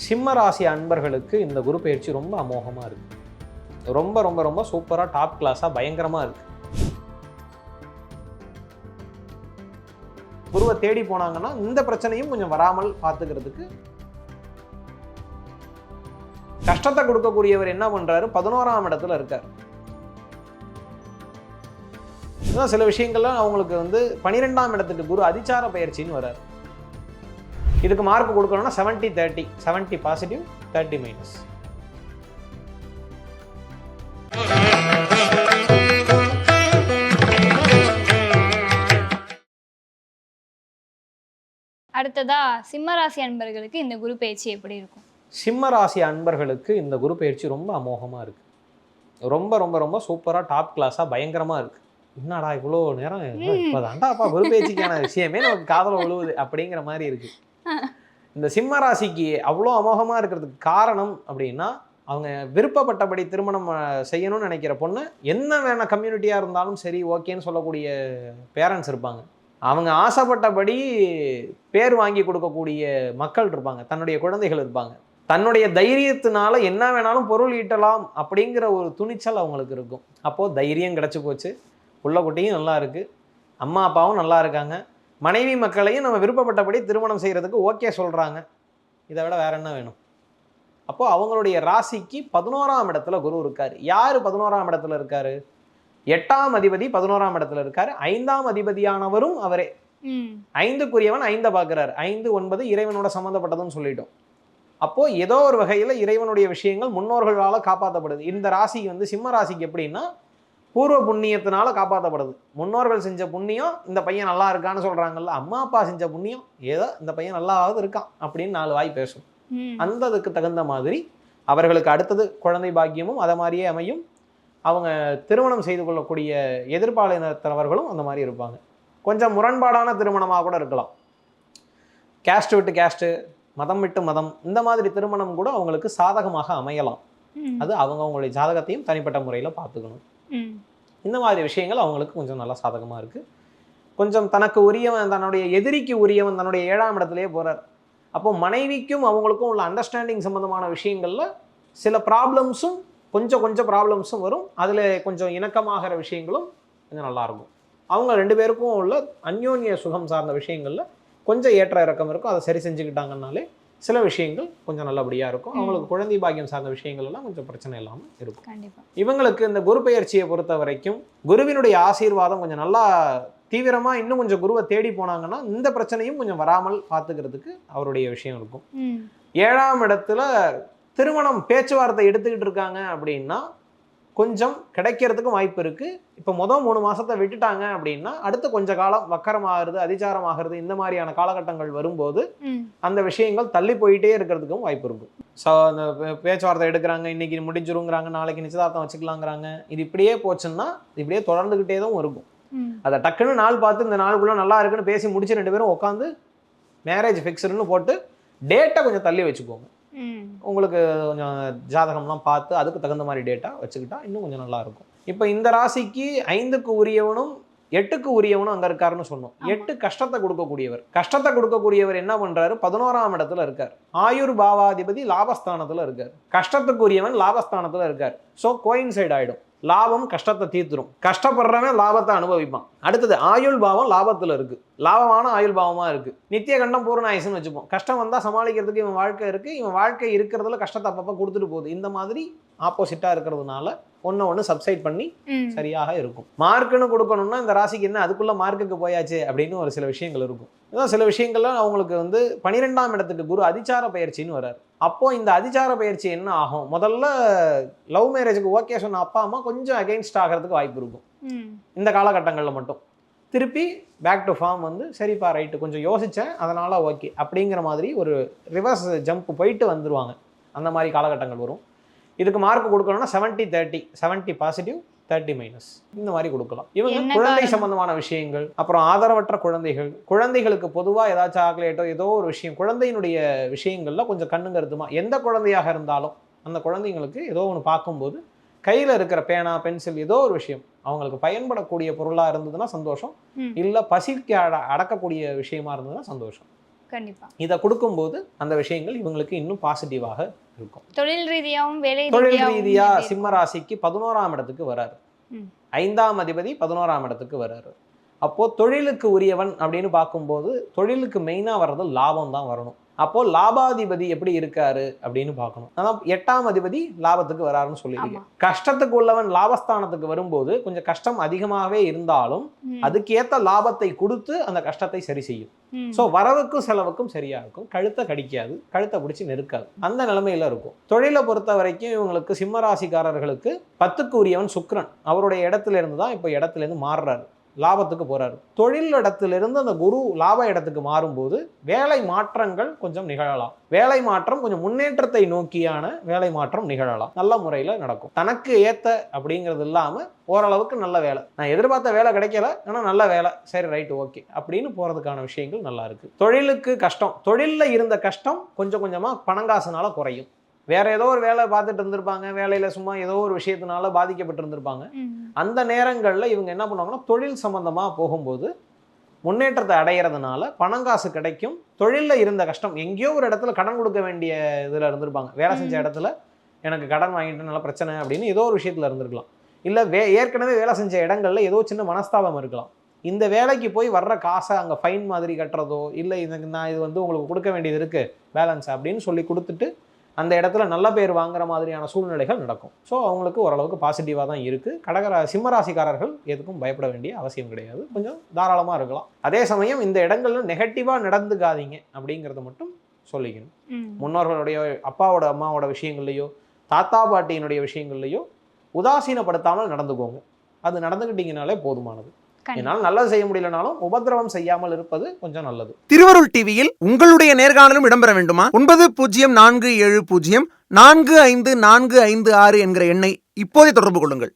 சிம்ம ராசி அன்பர்களுக்கு இந்த குரு பயிற்சி ரொம்ப அமோகமாக இருக்கு. ரொம்ப ரொம்ப ரொம்ப சூப்பராக டாப் கிளாஸாக பயங்கரமாக இருக்கு. குருவை தேடி போனாங்கன்னா இந்த பிரச்சனையும் கொஞ்சம் வராமல் பார்த்துக்கிறதுக்கு கஷ்டத்தை கொடுக்கக்கூடியவர் என்ன பண்றாரு? பதினோராம் இடத்துல இருக்கார். இதான் சில விஷயங்கள்லாம் அவங்களுக்கு வந்து பனிரெண்டாம் இடத்துக்கு குரு அதிச்சார பயிற்சின்னு வர்றாரு. இதுக்கு மார்க் கொடுக்கணும்னா seventy thirty seventy positive thirty minus அடுத்ததா சிம்மராசி அன்பர்களுக்கு இந்த குரு பயிற்சி எப்படி இருக்கும்? சிம்ம ராசி அன்பர்களுக்கு இந்த குரு பயிற்சி ரொம்ப அமோகமாக இருக்கு. ரொம்ப ரொம்ப ரொம்ப சூப்பராக டாப் கிளாஸாக பயங்கரமாக இருக்கு. என்னடா இவ்வளோ நேரம்? இப்போதான்டாப்பா குரு பயிற்சிக்கான விஷயமே நமக்கு காதல விழுவுது அப்படிங்கிற மாதிரி இருக்கு. இந்த சிம்ம ராசிக்கு அவ்வளோ அமோகமாக இருக்கிறதுக்கு காரணம் அப்படின்னா அவங்க விருப்பப்பட்டபடி திருமணம் செய்யணும்னு நினைக்கிற பொண்ணு என்ன வேணால் கம்யூனிட்டியாக இருந்தாலும் சரி ஓகேன்னு சொல்லக்கூடிய பேரண்ட்ஸ் இருப்பாங்க. அவங்க ஆசைப்பட்டபடி பேர் வாங்கி கொடுக்கக்கூடிய மக்கள் இருப்பாங்க. தன்னுடைய குழந்தைகள் இருப்பாங்க. தன்னுடைய தைரியத்தினால என்ன வேணாலும் பொருள் ஈட்டலாம் அப்படிங்கிற ஒரு துணிச்சல் அவங்களுக்கு இருக்கும். அப்போது தைரியம் கிடச்சி போச்சு. புள்ள குட்டியும் நல்லா இருக்குது அம்மா அப்பாவும் நல்லா இருக்காங்க. மனைவி மக்களையும் நம்ம விருப்பப்பட்டபடி திருமணம் செய்கிறதுக்கு ஓகே சொல்கிறாங்க இதை விட வேற என்ன வேணும்? அப்போது அவங்களுடைய ராசிக்கு பதினோராம் இடத்துல குரு இருக்கார். யார் பதினோராம் இடத்துல இருக்காரு? எட்டாம் அதிபதி பதினோராம் இடத்துல இருக்காரு. ஐந்தாம் அதிபதியானவரும் அவரே. ஐந்துக்குரியவன் ஐந்தை பார்க்குறாரு. ஐந்து ஒன்பது இறைவனோட சம்மந்தப்பட்டதுன்னு சொல்லிட்டோம். அப்போ ஏதோ ஒரு வகையில் இறைவனுடைய விஷயங்கள் முன்னோர்களால் காப்பாற்றப்படுது இந்த ராசி வந்து சிம்ம ராசிக்கு எப்படின்னா பூர்வ புண்ணியத்தினால காப்பாற்றப்படுது முன்னோர்கள் செஞ்ச புண்ணியம் இந்த பையன் நல்லா இருக்கான்னு சொல்றாங்கல்ல அம்மா அப்பா செஞ்ச புண்ணியம் ஏதோ இந்த பையன் நல்லாவது இருக்கான் அப்படின்னு நாலு வாய் பேசும். அந்த அதுக்கு தகுந்த மாதிரி அவர்களுக்கு அடுத்தது குழந்தை பாக்கியமும் அதை மாதிரியே அமையும். அவங்க திருமணம் செய்து கொள்ளக்கூடிய எதிர்பாலினத்தவர்களும் அந்த மாதிரி இருப்பாங்க. கொஞ்சம் முரண்பாடான திருமணமாக கூட இருக்கலாம். கேஸ்ட் விட்டு கேஸ்ட்டு மதம் விட்டு மதம் இந்த மாதிரி திருமணம் கூட அவங்களுக்கு சாதகமாக அமையலாம். அது அவங்க அவங்களுடைய ஜாதகத்தையும் தனிப்பட்ட முறையில் பார்த்துக்கணும். இந்த மாதிரி விஷயங்கள் அவங்களுக்கு கொஞ்சம் நல்லா சாதகமாக இருக்குது கொஞ்சம் தனக்கு உரியவன் தன்னுடைய எதிரிக்கு உரியவன் தன்னுடைய ஏழாம் இடத்துலயே போகிறார் அப்போ மனைவிக்கும் அவங்களுக்கும் உள்ள அண்டர்ஸ்டாண்டிங் சம்மந்தமான விஷயங்களில் சில ப்ராப்ளம்ஸும் கொஞ்சம் கொஞ்சம் ப்ராப்ளம்ஸும் வரும். அதில் கொஞ்சம் இணக்கமாகிற விஷயங்களும் கொஞ்சம் நல்லாயிருக்கும் அவங்க ரெண்டு பேருக்கும் உள்ள அந்யோன்ய சுகம் சார்ந்த விஷயங்களில் கொஞ்சம் ஏற்ற இறக்கம் இருக்கும். அதை சரி செஞ்சுக்கிட்டாங்கன்னாலே சில விஷயங்கள் கொஞ்சம் நல்லபடியாக இருக்கும். அவங்களுக்கு குழந்தை பாக்கியம் சார்ந்த விஷயங்கள் எல்லாம் கொஞ்சம் பிரச்சனை இல்லாமல் இருக்கும். கண்டிப்பா. இவங்களுக்கு இந்த குரு பெயர்ச்சியை பொறுத்த வரைக்கும் குருவினுடைய ஆசீர்வாதம் கொஞ்சம் நல்லா தீவிரமாக இன்னும் கொஞ்சம் குருவை தேடி போனாங்கன்னா இந்த பிரச்சனையும் கொஞ்சம் வராமல் பார்த்துக்கிறதுக்கு அவருடைய விஷயம் இருக்கும். ஏழாம் இடத்துல திருமணம் பேச்சுவார்த்தை எடுத்துக்கிட்டு இருக்காங்க அப்படின்னா கொஞ்சம் கிடைக்கிறதுக்கும் வாய்ப்பு இருக்குது இப்போ மொதல் மூணு மாதத்தை விட்டுட்டாங்க அப்படின்னா அடுத்த கொஞ்ச காலம் வக்கரமாகிறது அதிச்சாரமாகிறது இந்த மாதிரியான காலகட்டங்கள் வரும்போது அந்த விஷயங்கள் தள்ளி போயிட்டே இருக்கிறதுக்கும் வாய்ப்பு இருக்கும் ஸோ அந்த பேச்சுவார்த்தை எடுக்கிறாங்க இன்னைக்கு முடிஞ்சிருங்கிறாங்க நாளைக்கு நிச்சயதார்த்தம் வச்சுக்கலாங்கிறாங்க. இது இப்படியே போச்சுன்னா இப்படியே தொடர்ந்துக்கிட்டே தான் இருக்கும். அதை டக்குன்னு நாள் பார்த்து இந்த நாளுக்குள்ள நல்லா இருக்குன்னு பேசி முடிச்சு ரெண்டு பேரும் உட்காந்து மேரேஜ் ஃபிக்ஸ்டுன்னு போட்டு டேட்டை கொஞ்சம் தள்ளி வச்சுக்கோங்க. உங்களுக்கு கொஞ்சம் ஜாதகம்லாம் பார்த்து அதுக்கு தகுந்த மாதிரி டேட்டா வச்சுக்கிட்டா இன்னும் கொஞ்சம் நல்லா இருக்கும் இப்போ இந்த ராசிக்கு ஐந்துக்கு உரியவனும் எட்டுக்கு உரியவனும் அங்க இருக்காருன்னு சொன்னோம். எட்டு கஷ்டத்தை கொடுக்கக்கூடியவர். கஷ்டத்தை கொடுக்கக்கூடியவர் என்ன பண்றாரு? பதினோராம் இடத்துல இருக்கார். ஆயுர் பாவாதிபதி லாபஸ்தானத்துல இருக்கார். கஷ்டத்துக்கு உரியவன் லாபஸ்தானத்துல இருக்கார். ஸோ கோயின்சைட் ஆயிடும். லாபம் கஷ்டத்தை தீர்த்துரும். கஷ்டப்படுறவன் லாபத்தை அனுபவிப்பான். அடுத்தது ஆயுள் பாவம் லாபத்துல இருக்கு. லாபமான ஆயுள் பாவமா இருக்கு. நித்திய கண்டம் பூரண ஆயுசுன்னு வச்சுப்போம். கஷ்டம் வந்தா சமாளிக்கிறதுக்கு இவன் வாழ்க்கை இருக்கு. இவன் வாழ்க்கை இருக்கிறதுல கஷ்டத்தை அப்பப்போ கொடுத்துட்டு போகுது. இந்த மாதிரி ஆப்போசிட்டா இருக்கிறதுனால ஒன்று ஒன்று சப்சைட் பண்ணி சரியாக இருக்கும். மார்க்குன்னு கொடுக்கணும்னா இந்த ராசிக்கு என்ன அதுக்குள்ள மார்க்குக்கு போயாச்சு அப்படின்னு ஒரு சில விஷயங்கள் இருக்கும். இதான் சில விஷயங்கள்லாம் அவங்களுக்கு வந்து பனிரெண்டாம் இடத்துக்கு குரு அதிச்சார பயிற்சின்னு வர்றாரு. அப்போ இந்த அதிச்சார பயிற்சி என்ன ஆகும்? முதல்ல லவ் மேரேஜுக்கு ஓகே சொன்ன அப்பா அம்மா கொஞ்சம் அகைன்ஸ்ட் ஆகிறதுக்கு வாய்ப்பு இருக்கும். இந்த காலகட்டங்களில் மட்டும். திருப்பி பேக் டு ஃபார்ம் வந்து சரிப்பா ரைட்டு கொஞ்சம் யோசித்தேன் அதனால் ஓகே அப்படிங்கிற மாதிரி ஒரு ரிவர்ஸ் ஜம்ப் போயிட்டு வந்துருவாங்க. அந்த மாதிரி காலகட்டங்கள் வரும். இதுக்கு மார்க் கொடுக்கணும்னா seventy thirty seventy positive thirty minus இந்த மாதிரி கொடுக்கலாம். இவங்க குழந்தை? சம்பந்தமான விஷயங்கள் அப்புறம் ஆதரவற்ற குழந்தைகள் குழந்தைகளுக்கு பொதுவாக ஏதாச்சும் சாக்லேட்டோ ஏதோ ஒரு விஷயம் குழந்தையினுடைய விஷயங்கள்ல கொஞ்சம் கண்ணு கருத்துமா? எந்த குழந்தையாக இருந்தாலும் அந்த குழந்தைங்களுக்கு ஏதோ ஒன்று பார்க்கும்போது கையில் இருக்கிற பேனா பென்சில் ஏதோ ஒரு விஷயம் அவங்களுக்கு பயன்படக்கூடிய பொருளாக இருந்ததுன்னா சந்தோஷம். இல்லை பசிக்கு அட அடக்கக்கூடிய விஷயமா இருந்ததுன்னா சந்தோஷம். கண்டிப்பா. இதை கொடுக்கும்போது அந்த விஷயங்கள் இவங்களுக்கு இன்னும் பாசிட்டிவாக இருக்கும். தொழில் ரீதியாவும் வேலை தொழில் ரீதியாவும் ரீதியா எப்படி இருக்கும்? சிம்ம ராசிக்கு பதினோராம் இடத்துக்கு வராரு. ஐந்தாம் அதிபதி பதினோராம் இடத்துக்கு வராரு. அப்போ தொழிலுக்கு உரியவன் அப்படின்னு பார்க்கும்போது தொழிலுக்கு மெயினா வர்றது லாபம் தான் வரணும். அப்போ லாபாதிபதி எப்படி இருக்காரு அப்படின்னு பார்க்கணும். அதான் எட்டாம் அதிபதி லாபத்துக்கு வராருன்னு சொல்லியிருக்கேன் கஷ்டத்துக்கு உள்ளவன் லாபஸ்தானத்துக்கு வரும்போது கொஞ்சம் கஷ்டம் அதிகமாகவே இருந்தாலும். அதுக்கேத்த லாபத்தை கொடுத்து அந்த கஷ்டத்தை சரி செய்யும். ஸோ வரவுக்கும் செலவுக்கும் சரியா இருக்கும். கழுத்தை கடிக்காது. கழுத்தை பிடிச்சி நெருக்காது. அந்த நிலைமையில இருக்கும். தொழிலை பொறுத்த வரைக்கும் இவங்களுக்கு சிம்ம ராசிக்காரர்களுக்கு பத்துக்கு உரியவன் சுக்கிரன். அவருடைய இடத்துல இருந்து தான் இப்போ இடத்துல இருந்து மாறுறாரு. லாபத்துக்கு போகிறாரு தொழில் இடத்திலிருந்து அந்த குரு லாப இடத்துக்கு மாறும்போது வேலை மாற்றங்கள் கொஞ்சம் நிகழலாம். வேலை மாற்றம் கொஞ்சம் முன்னேற்றத்தை நோக்கியான வேலை மாற்றம் நிகழலாம். நல்ல முறையில் நடக்கும். தனக்கு ஏத்த அப்படிங்கிறது இல்லாமல் ஓரளவுக்கு நல்ல வேலை. நான் எதிர்பார்த்த வேலை கிடைக்கல ஆனால் நல்ல வேலை. சரி ரைட் ஓகே அப்படின்னு போகிறதுக்கான விஷயங்கள் நல்லா இருக்கு. தொழிலுக்கு கஷ்டம். தொழிலில் இருந்த கஷ்டம் கொஞ்சம் கொஞ்சமாக பணங்காசுனால குறையும். வேற ஏதோ ஒரு வேலை பார்த்துட்டு இருந்திருப்பாங்க. வேலையில சும்மா ஏதோ ஒரு விஷயத்தினால பாதிக்கப்பட்டு இருந்திருப்பாங்க. அந்த நேரங்களில் இவங்க என்ன பண்ணுவாங்கன்னா தொழில் சம்பந்தமா போகும்போது முன்னேற்றத்தை அடையிறதுனால பணங்காசு கிடைக்கும். தொழிலில் இருந்த கஷ்டம் எங்கேயோ ஒரு இடத்துல கடன் கொடுக்க வேண்டிய இதில் இருந்திருப்பாங்க. வேலை செஞ்ச. இடத்துல எனக்கு கடன் வாங்கிட்டு நல்ல பிரச்சனை அப்படின்னு ஏதோ ஒரு விஷயத்தில் இருந்திருக்கலாம். இல்லை வே ஏற்கனவே வேலை செஞ்ச இடங்கள்ல ஏதோ சின்ன மனஸ்தாபம் இருக்கலாம். இந்த வேலைக்கு போய் வர்ற காசை அங்கே ஃபைன் மாதிரி கட்டுறதோ இல்லை இதுக்கு நான் இது வந்து உங்களுக்கு கொடுக்க வேண்டியது இருக்குது பேலன்ஸ் அப்படின்னு சொல்லி கொடுத்துட்டு அந்த இடத்துல நல்ல பேர் வாங்குற மாதிரியான சூழ்நிலைகள் நடக்கும். ஸோ அவங்களுக்கு ஓரளவுக்கு பாசிட்டிவாக தான் இருக்குது கடகரா சிம்மராசிக்காரர்கள் எதுக்கும் பயப்பட வேண்டிய அவசியம் கிடையாது. கொஞ்சம் தாராளமாக இருக்கலாம். அதே சமயம் இந்த இடங்கள்ல நெகட்டிவாக நடந்துக்காதீங்க அப்படிங்கிறத மட்டும் சொல்லிக்கணும். முன்னோர்களுடைய அப்பாவோட அம்மாவோட விஷயங்கள்லையோ தாத்தா பாட்டியினுடைய விஷயங்கள்லையோ உதாசீனப்படுத்தாமல் நடந்துக்கோங்க. அது நடந்துக்கிட்டீங்கனாலே போதுமானது. என்னால் நல்லது செய்ய முடியலனாலும் உபத்திரவம் செய்யாமல் இருப்பது கொஞ்சம் நல்லது. திருவருள் டிவியில் உங்களுடைய நேர்காணலும் இடம்பெற வேண்டுமா? ஒன்பது பூஜ்ஜியம் நான்கு ஏழு பூஜ்ஜியம் நான்கு ஐந்து நான்கு ஐந்து ஆறு என்கிற எண்ணை இப்போதே தொடர்பு கொள்ளுங்கள்.